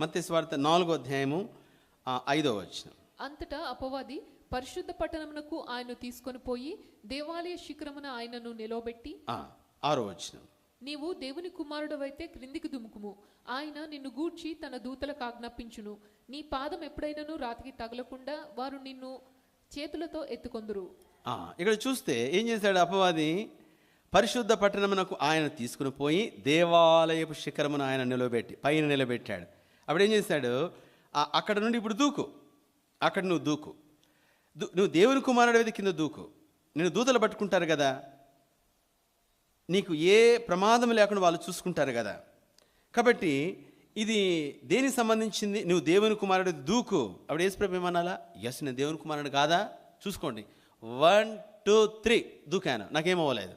మత్తయి వార్త నాలుగో అధ్యాయము ఐదో వచనం. అంతటా అపవాది పరిశుద్ధ పట్టణమునకు ఆయన తీసుకొని పోయి దేవాలయ శిఖరమున ఆయనను నిలవబెట్టి ఆరో వచనం. నీవు దేవుని కుమారుడవైతే క్రిందికి దుముకుము ఆయన నిన్ను గూర్చి తన దూతలకు ఆజ్ఞాపించును. నీ పాదం ఎప్పుడైనను రాతికి తగలకుండా వారు నిన్ను చేతులతో ఎత్తుకొందురు. ఆ, ఇక్కడ చూస్తే ఏం చేశాడు అపవాది? పరిశుద్ధ పట్టణమునకు ఆయన తీసుకుని పోయి దేవాలయపు శిఖరమును ఆయన నిలబెట్టి పైన నిలబెట్టాడు. అప్పుడు ఏం చేశాడు అక్కడ నుండి ఇప్పుడు దూకు. అక్కడ నువ్వు దూకు. నువ్వు దేవుని కుమారుడు అయితే కింద దూకు. నేను దూతలు పట్టుకుంటారు కదా. నీకు ఏ ప్రమాదం లేకుండా వాళ్ళు చూసుకుంటారు కదా. కాబట్టి ఇది దేనికి సంబంధించింది? నువ్వు దేవుని కుమారుడు దూకు. అప్పుడు యేసుప్రభు ఏమనాలా ఎస్ నేను దేవుని కుమారుడు కాదా? చూసుకోండి. One two three. దూకాను. నాకేమవ్వలేదు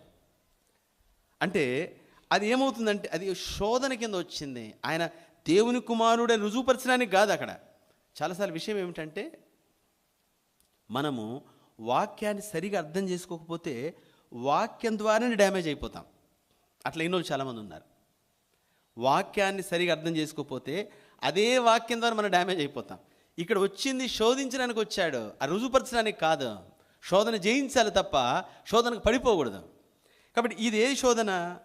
అంటే అది ఏమవుతుందంటే అది శోధన కింద వచ్చింది. ఆయన దేవుని కుమారుడే రుజువుపరచడానికి కాదు అక్కడ. చాలాసార్లు విషయం ఏమిటంటే మనము వాక్యాన్ని సరిగా అర్థం చేసుకోకపోతే వాక్యం ద్వారానే డ్యామేజ్ అయిపోతాం. అట్లా ఎన్నో చాలామంది ఉన్నారు. వాక్యాన్ని సరిగా అర్థం చేసుకోకపోతే అదే వాక్యం ద్వారా మనం డ్యామేజ్ అయిపోతాం. ఇక్కడ వచ్చింది శోధించడానికి వచ్చాడు. ఆ రుజుపరచడానికి కాదు. శోధన జయించాలి తప్ప శోధనకు పడిపోకూడదు. కాబట్టి ఇది ఏ శోధన?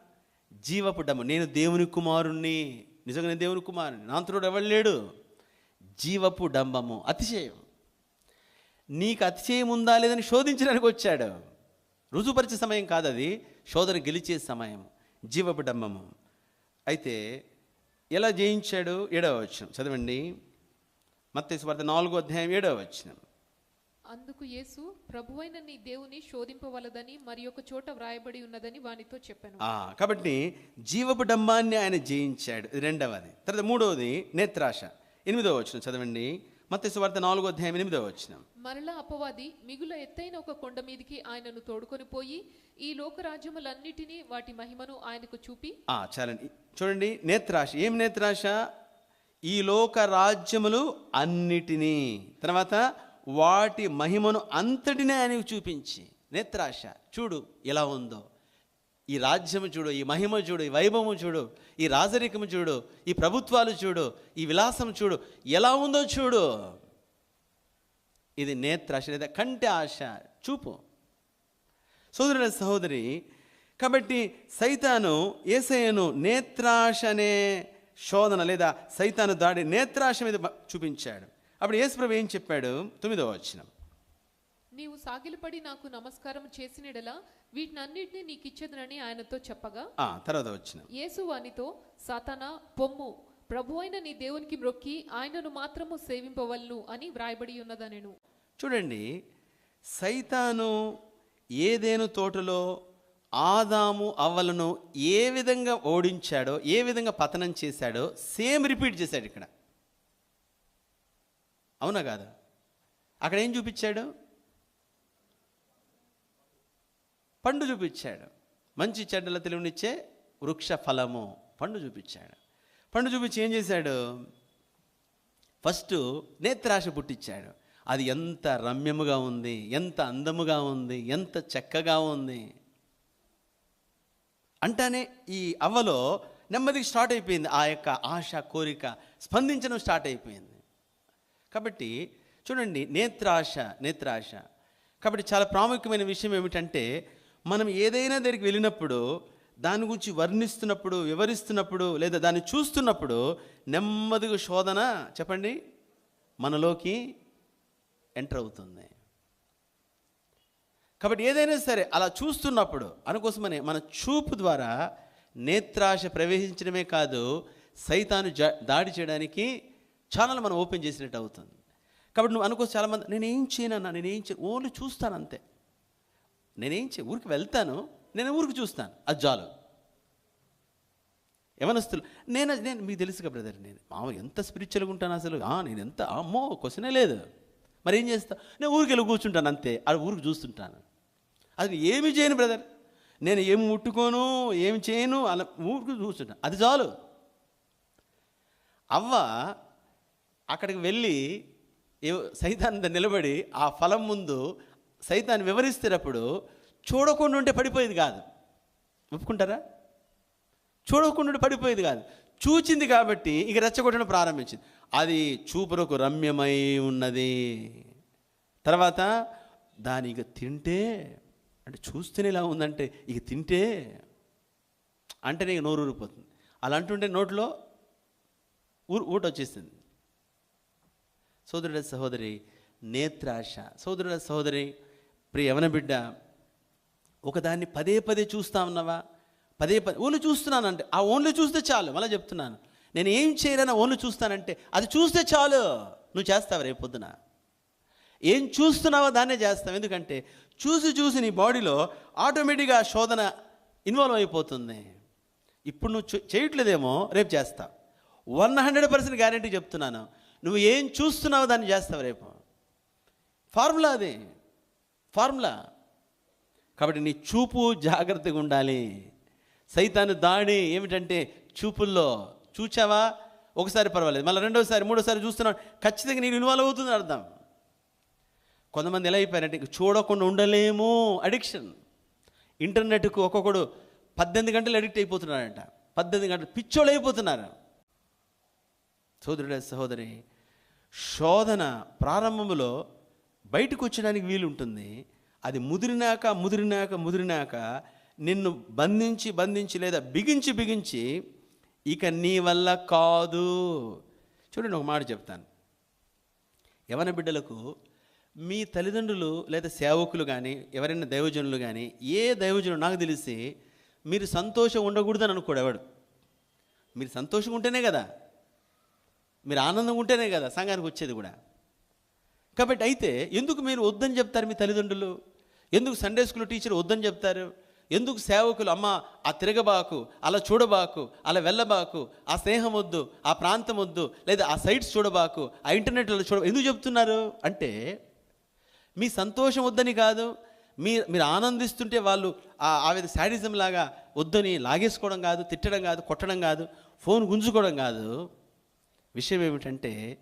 జీవపు డమ్ము నేను దేవుని కుమారుణ్ణి. నిజంగా నేను దేవుని కుమారుని. నాంతరుడు ఎవడు లేడు? జీవపు డంబము. అతిశయం. నీకు అతిశయం ఉందా లేదని శోధించడానికి వచ్చాడు. రుజుపరిచే సమయం కాదు అది. శోధన గెలిచే సమయం జీవపు డంబము. అయితే ఎలా జయించాడు? ఏడవ వచ్చిన చదవండి. మత్స్య వార్త నాలుగో అధ్యాయం ఏడవ వచ్చినాం అందుకు యేసు ప్రభువైన నీ దేవుని శోధింపవలదని మరి ఒక చోట వ్రాయబడి ఉన్నదని వానితో చెప్పాను. కాబట్టి జీవపు డంబాన్ని ఆయన జయించాడు. రెండవది. తర్వాత మూడవది నేత్రాశ. ఎనిమిదవ వచ్చిన చదవండి. మత్తయి వార్త నాలుగో అధ్యాయం ఎనిమిదవ వచ్చిన మరలా అపవాది మిగుల ఎత్తైన ఒక కొండ మీదికి ఆయనను తోడుకొని పోయి ఈ లోకరాజ్యములన్నిటినీ వాటి మహిమను ఆయనకు చూపి. ఆ, చాలండి. చూడండి నేత్రాశ. ఏం నేత్రాశ? ఈ లోక రాజ్యములు అన్నిటినీ. తర్వాత వాటి మహిమను అంతటినే ఆయనకు చూపించి నేత్రాశ చూడు ఎలా ఉందో. ఈ రాజ్యము చూడు ఈ మహిమ చూడు ఈ వైభవము చూడు ఈ రాజరికము చూడు ఈ ప్రభుత్వాలు చూడు ఈ విలాసం చూడు ఎలా ఉందో చూడు. ఇది నేత్రాశ లేదా కంటి ఆశ. చూపు. సోదరుల సహోదరి కాబట్టి సైతాను ఏసయ్యను నేత్రాశ అనే శోధన లేదా సైతాను దాడి నేత్రాశ మీద చూపించాడు. అప్పుడు యేసుప్రభు ఏం చెప్పాడు? తొమ్మిదవ వచనం. నీవు సాగిలపడి నాకు నమస్కారం చేసినడలా వీటినన్నిటినీ నీకు ఇచ్చేదనని ఆయనతో చెప్పగా ఆ తర్వాత వచ్చిన యేసు వానితో సాతానా పొమ్ము ప్రభువైన నీ దేవునికి మ్రొక్కి ఆయనను మాత్రము సేవింపవలను అని వ్రాయబడి ఉన్నదనెను. చూడండి సైతాను ఏదేను తోటలో ఆదాము అవ్వలను ఏ విధంగా ఓడించాడో ఏ విధంగా పతనం చేశాడో సేమ్ రిపీట్ చేశాడు ఇక్కడ. అవునా కాదా? అక్కడ ఏం చూపించాడు? పండు చూపించాడు. మంచి చెడ్డల తెలివినిచ్చే వృక్ష ఫలము పండు చూపించాడు. పండు చూపించి ఏం చేశాడు? ఫస్ట్ నేత్రాశ పుట్టించాడు. అది ఎంత రమ్యముగా ఉంది ఎంత అందముగా ఉంది ఎంత చక్కగా ఉంది. అంటానే ఈ అవ్వలో నెమ్మదికి స్టార్ట్ అయిపోయింది. ఆ యొక్క ఆశ కోరిక స్పందించడం స్టార్ట్ అయిపోయింది. కాబట్టి చూడండి నేత్రాశ నేత్రాశ. కాబట్టి చాలా ప్రాముఖ్యమైన విషయం ఏమిటంటే మనం ఏదైనా దగ్గరికి వెళ్ళినప్పుడు దాని గురించి వర్ణిస్తున్నప్పుడు వివరిస్తున్నప్పుడు లేదా దాన్ని చూస్తున్నప్పుడు నెమ్మదిగా శోధన చెప్పండి మనలోకి ఎంటర్ అవుతుంది. కాబట్టి ఏదైనా సరే అలా చూస్తున్నప్పుడు అనుకోసమనే మన చూపు ద్వారా నేత్రాశ ప్రవేశించడమే కాదు సైతాను జ దాడి చేయడానికి ఛానల్ మనం ఓపెన్ చేసినట్టు అవుతుంది. కాబట్టి నువ్వు అనుకో చాలామంది నేనేం చేయనన్నా నేనేం చే ఓన్లీ చూస్తాను అంతే. నేనేం చే ఊరికి వెళ్తాను నేను ఊరికి చూస్తాను అది జాలు యవనస్తులు నేను నేను మీకు తెలుసుగా బ్రదర్ నేను మామ ఎంత స్పిరిచువల్గా ఉంటాను అసలు? ఆ, నేను ఎంత అమ్మో క్వశ్చనే లేదు. మరి ఏం చేస్తా? నేను ఊరికి వెళ్ళి కూర్చుంటాను అంతే అది ఊరికి చూస్తుంటాను. అది ఏమి చేయను బ్రదర్. నేను ఏం ముట్టుకోను ఏమి చేయను అలా ఊరికి చూస్తుంటాను అది చాలు. అవ్వ అక్కడికి వెళ్ళి ఏ- సైతాన్ నిలబడి ఆ ఫలం ముందు సైతాన్ని వివరిస్తున్నప్పుడు చూడకుండా ఉంటే పడిపోయేది కాదు. ఒప్పుకుంటారా? చూడకుండా ఉంటే పడిపోయేది కాదు. చూచింది కాబట్టి ఇక రెచ్చగొట్టడం ప్రారంభించింది. అది చూపులకు రమ్యమై ఉన్నది. తర్వాత దాని ఇక తింటే అంటే చూస్తేనే ఇలా ఉందంటే ఇక తింటే అంటేనే ఇక నోరు ఊరిపోతుంది అలా అంటుంటే నోట్లో ఊరు ఊట వచ్చేస్తుంది సోదరుడ సహోదరి నేత్రాశ. సోదరుడ సహోదరి ప్రియ యవన బిడ్డ ఒకదాన్ని పదే పదే చూస్తా ఉన్నావా? పదే పదే ఓన్లు చూస్తున్నానంటే ఆ ఓన్లు చూస్తే చాలు మళ్ళీ చెప్తున్నాను. నేను ఏం చేయలేనా ఓన్లు చూస్తానంటే అది చూస్తే చాలు నువ్వు చేస్తావు రేపు పొద్దున? ఏం చూస్తున్నావో దాన్నే చేస్తావు ఎందుకంటే చూసి చూసి నీ బాడీలో ఆటోమేటిక్గా శోధన ఇన్వాల్వ్ అయిపోతుంది. ఇప్పుడు నువ్వు చేయట్లేదేమో రేపు చేస్తావు వన్ హండ్రెడ్ పర్సెంట్ గ్యారంటీ చెప్తున్నాను. నువ్వు ఏం చూస్తున్నావో దాన్ని చేస్తావు రేపు. ఫార్ములా అది. ఫార్ములా. కాబట్టి నీ చూపు జాగ్రత్తగా ఉండాలి. సైతాను దాడి ఏమిటంటే చూపుల్లో. చూచావా? ఒకసారి పర్వాలేదు. మళ్ళీ రెండోసారి మూడోసారి చూస్తున్నావు. ఖచ్చితంగా నేను ఇన్వాల్వ్ అవుతుంది అర్థం. కొంతమంది ఎలా అయిపోయారంటే చూడకుండా ఉండలేము. అడిక్షన్ ఇంటర్నెట్కు ఒక్కొక్కడు పద్దెనిమిది గంటలు అడిక్ట్ అయిపోతున్నారంట పద్దెనిమిది గంటలు పిచ్చోళ్ళు అయిపోతున్నారు. సోదరుడే సహోదరి శోధన ప్రారంభంలో బయటకు వచ్చడానికి వీలు ఉంటుంది అది ముదిరినాక ముదిరినాక ముదిరినాక నిన్ను బంధించి బంధించి లేదా బిగించి బిగించి ఇక నీ వల్ల కాదు. చూడండి ఒక మాట చెప్తాను. యవన బిడ్డలకు మీ తల్లిదండ్రులు లేదా సేవకులు కానీ ఎవరైనా దైవజనులు కానీ ఏ దైవజనులు నాకు తెలిసి మీరు సంతోషం ఉండకూడదని అనుకోడు ఎవడు. మీరు సంతోషంగా ఉంటేనే కదా మీరు ఆనందం ఉంటేనే కదా సంఘానికి వచ్చేది కూడా. కాబట్టి అయితే ఎందుకు మీరు వద్దని చెప్తారు మీ తల్లిదండ్రులు? ఎందుకు సండే స్కూల్ టీచర్ వద్దని చెప్తారు? ఎందుకు సేవకులు అమ్మ ఆ తిరగబాకు అలా చూడబాకు అలా వెళ్ళబాకు ఆ స్నేహం వద్దు ఆ ప్రాంతం వద్దు లేదా ఆ సైట్స్ చూడబాకు ఆ ఇంటర్నెట్లో చూడ ఎందుకు చెప్తున్నారు? అంటే మీ సంతోషం వద్దని కాదు మీ మీరు ఆనందిస్తుంటే వాళ్ళు ఆ ఆ విధ శాడిజం లాగా వద్దని లాగేసుకోవడం కాదు తిట్టడం కాదు కొట్టడం కాదు ఫోన్ గుంజుకోవడం కాదు. విషయం ఏమిటంటే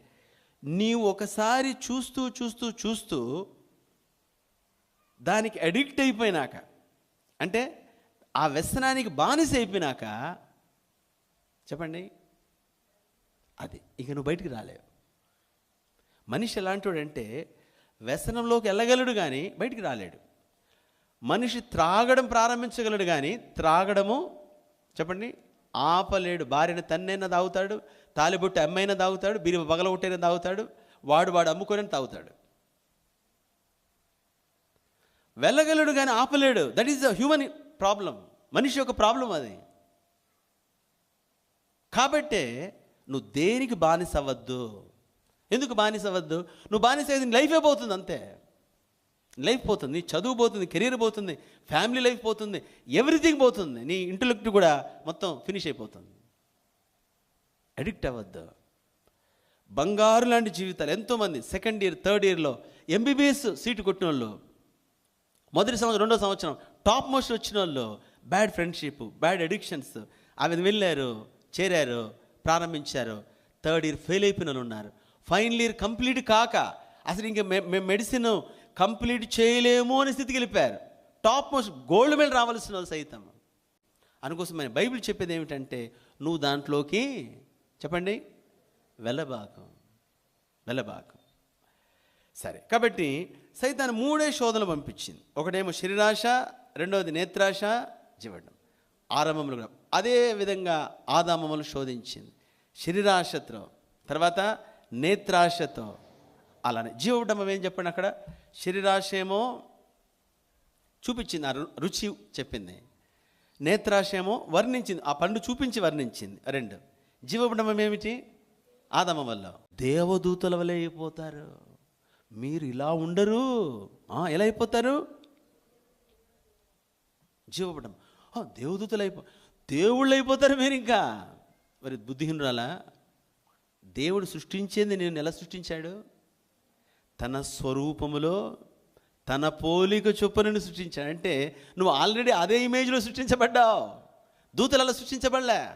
నీవు ఒకసారి చూస్తూ చూస్తూ చూస్తూ దానికి అడిక్ట్ అయిపోయినాక అంటే ఆ వ్యసనానికి బానిస అయిపోయినాక చెప్పండి అది ఇక నువ్వు బయటికి రాలేవు. మనిషి ఎలాంటివాడంటే వ్యసనంలోకి వెళ్ళగలడు కానీ బయటికి రాలేడు. మనిషి త్రాగడం ప్రారంభించగలడు కానీ త్రాగడము చెప్పండి ఆపలేడు. భార్యను తన్నైనా తాగుతాడు తాలిబుట్టి అమ్మైనా తాగుతాడు బీరి పగలగొట్టైనా తాగుతాడు వాడు వాడు అమ్ముకొని తాగుతాడు. వెళ్ళగలడు కానీ ఆపలేడు. That is the human problem మనిషి యొక్క ప్రాబ్లం అది. కాబట్టే నువ్వు దేనికి బానిస అవ్వద్దు? ఎందుకు బానిస అవ్వద్దు? నువ్వు బానిస అయితే లైఫే పోతుంది అంతే. లైఫ్ పోతుంది నీ చదువు పోతుంది కెరీర్ పోతుంది ఫ్యామిలీ లైఫ్ పోతుంది ఎవ్రీథింగ్ పోతుంది. నీ ఇంటలెక్ట్ కూడా మొత్తం ఫినిష్ అయిపోతుంది. అడిక్ట్ అవ్వద్దు. బంగారు లాంటి జీవితాలు ఎంతోమంది సెకండ్ ఇయర్ థర్డ్ ఇయర్లో ఎంబీబీఎస్ సీటు కొట్టిన వాళ్ళు మొదటి సంవత్సరం రెండో సంవత్సరం టాప్ మోస్ట్ వచ్చిన వాళ్ళు బ్యాడ్ ఫ్రెండ్షిప్ బ్యాడ్ అడిక్షన్స్ ఆమె వెళ్ళారు చేరారు ప్రారంభించారు థర్డ్ ఇయర్ ఫెయిల్ అయిపోయిన వాళ్ళు ఉన్నారు. ఫైనల్ ఇయర్ కంప్లీట్ కాక అసలు ఇంకా మేము మెడిసిన్ కంప్లీట్ చేయలేము అనే స్థితికి వెళ్ళిపోయారు. టాప్ మోస్ట్ గోల్డ్ మెడల్ రావాల్సిన వాళ్ళు సైతం. అందుకోసం మన బైబిల్ చెప్పేది ఏమిటంటే నువ్వు దాంట్లోకి చెప్పండి వెళ్ళబాకు వెళ్ళబాకు. సరే కాబట్టి సైతాన్ని మూడే శోధనలు పంపించింది. ఒకటేమో శరీరాశ రెండవది నేత్రాశ జీవడం ఆరంభంలో కూడా. అదే విధంగా ఆదామములు శోధించింది. శరీరాశతో తర్వాత నేత్రాశతో అలానే. జీవడమం ఏం చెప్పండి అక్కడ? శరీరాశయమో చూపించింది ఆ రు- రుచి చెప్పింది. నేత్రాశయమో వర్ణించింది ఆ పండు చూపించి వర్ణించింది. రెండు. జీవబిండం ఏమిటి? ఆదమ వల్ల. దేవదూతల వలె అయిపోతారు. మీరు ఇలా ఉండరు. ఎలా అయిపోతారు? జీవపడం దేవదూతలు అయిపో దేవుళ్ళు అయిపోతారు మీరు ఇంకా. మరి బుద్ధిహీనురాలా? దేవుడు సృష్టించేది నేను ఎలా సృష్టించాడు? తన స్వరూపములో తన పోలిక చొప్పునని సృష్టించాడు అంటే నువ్వు ఆల్రెడీ అదే ఇమేజ్లో సృష్టించబడ్డావు. దూతలలో సృష్టించబడలే.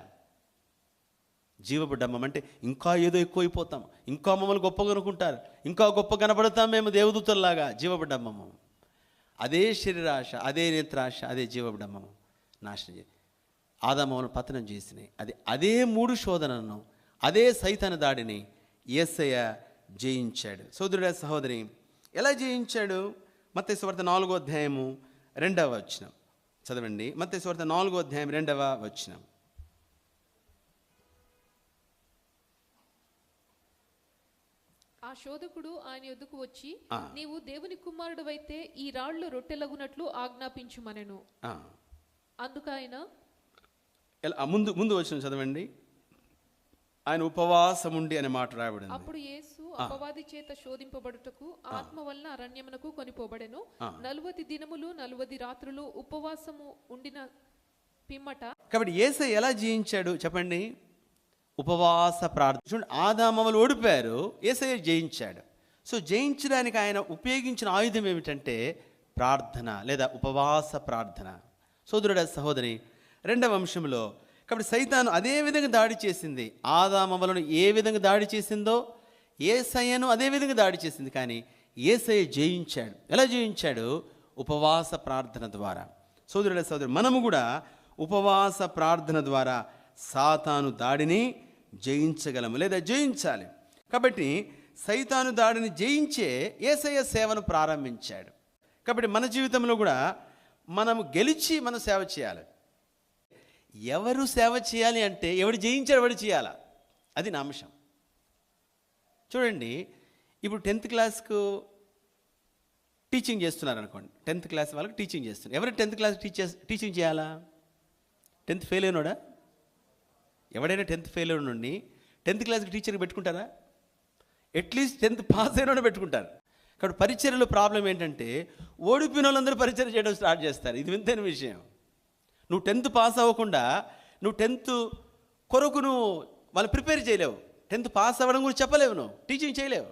జీవబడ్డమ్మం అంటే ఇంకా ఏదో ఎక్కువైపోతాం. ఇంకా మమ్మల్ని గొప్పగా అనుకుంటారు. ఇంకా గొప్ప కనబడతాం మేము దేవదూతల్లాగా జీవబడ్డమ్మము అదే శరీరాశ అదే నేత్రాశ అదే జీవబడ్డమ్మము నాశనం చే ఆదామవును పతనం చేసినాయి. అది అదే మూడు శోధనను అదే సైతన దాడిని యేసయ్య జయించాడు. సోదరుడ సహోదరి ఎలా జయించాడు? మత్తయి సువార్త నాలుగో అధ్యాయము రెండవ వచనం. చదవండి. మత్తయి సువార్త నాలుగో అధ్యాయం రెండవ వచనం. ఆ శోధకుడు ఆయన యొద్దకు వచ్చి. నీవు దేవుని కుమారుడవైతే ఈ రాళ్ళు రొట్టెలగునట్లు ఆజ్ఞాపించుమనెను. అందుకు ఆయన ముందు ముందు వచ్చిన చదవండి. ఆయన ఉపవాసం ఉండి అనే మాట రాయబడింది. అప్పుడు యేసు అపవాది చేత శోధింపబడుటకు ఆత్మ వలన అరణ్యమునకు కొనిపోబడెను. నలువది దినములు నలువది రాత్రులు ఉపవాసము ఉండిన పిమ్మట కాబట్టి ఏసై ఎలా జయించాడు చెప్పండి? ఉపవాస ప్రార్థన చూడండి ఆదామవలు ఓడిపోయారు ఏసయ్య జయించాడు. సో జయించడానికి ఆయన ఉపయోగించిన ఆయుధం ఏమిటంటే ప్రార్థన లేదా ఉపవాస ప్రార్థన. సోదరుడ సహోదరి రెండవ అంశంలో కాబట్టి సైతాను అదే విధంగా దాడి చేసింది. ఆదామవలను ఏ విధంగా దాడి చేసిందో ఏసయ్యను అదే విధంగా దాడి చేసింది. కానీ ఏసయ్య జయించాడు. ఎలా జయించాడు? ఉపవాస ప్రార్థన ద్వారా. సోదరుల సోదరు మనము కూడా ఉపవాస ప్రార్థన ద్వారా సాతాను దాడిని జయించగలము లేదా జయించాలి. కాబట్టి సైతాను దాడిని జయించే ఏసయ్య సేవను ప్రారంభించాడు. కాబట్టి మన జీవితంలో కూడా మనము గెలిచి మనం సేవ చేయాలి. ఎవరు సేవ చేయాలి అంటే ఎవడు జయించాడు ఎవడు చేయాలా? అది నా అంశం. చూడండి ఇప్పుడు టెన్త్ క్లాస్కు టీచింగ్ చేస్తున్నారు అనుకోండి. టెన్త్ క్లాస్ వాళ్ళకి టీచింగ్ చేస్తున్నారు. ఎవరు టెన్త్ క్లాస్ టీచర్స్ టీచింగ్ చేయాలా? టెన్త్ ఫెయిల్ అయినోడా? ఎవడైనా టెన్త్ ఫెయిల్ అయిన టెన్త్ క్లాస్కి టీచర్కి పెట్టుకుంటారా? అట్లీస్ట్ టెన్త్ పాస్ అయిన పెట్టుకుంటారు. కాబట్టి పరిచర్యలో ప్రాబ్లం ఏంటంటే ఓడిపోయిన వాళ్ళందరూ పరిచయం చేయడం స్టార్ట్ చేస్తారు. ఇది వింతైన విషయం. నువ్వు టెన్త్ పాస్ అవ్వకుండా నువ్వు టెన్త్ కొరకు నువ్వు వాళ్ళు ప్రిపేర్ చేయలేవు. టెన్త్ పాస్ అవ్వడం కూడా చెప్పలేవు నువ్వు. టీచింగ్ చేయలేవు.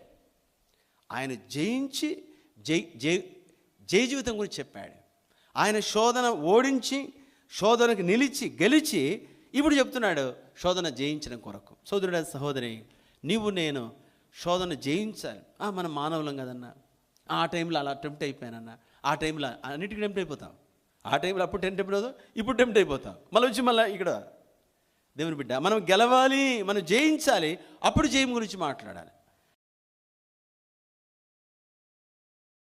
ఆయన జయించి జై జై జై జీవితం గురించి చెప్పాడు. ఆయన శోధన ఓడించి శోధనకు నిలిచి గెలిచి ఇప్పుడు చెప్తున్నాడు శోధన జయించడం కొరకు. సోదరుడ సహోదరి నీవు నేను శోధన జయించాలి. మనం మానవులం కదన్నా. ఆ టైంలో అలా టెంప్ట్ అయిపోయానన్నా. ఆ టైంలో అన్నిటికీ టెంప్ట్ అయిపోతాం ఆ టైంలో అప్పుడు టెంప్ట్ అయిపోదు ఇప్పుడు టెంప్ట్ అయిపోతాం మళ్ళీ వచ్చి మళ్ళీ ఇక్కడ దేవుని బిడ్డ. మనం గెలవాలి మనం జయించాలి అప్పుడు జయం గురించి మాట్లాడాలి.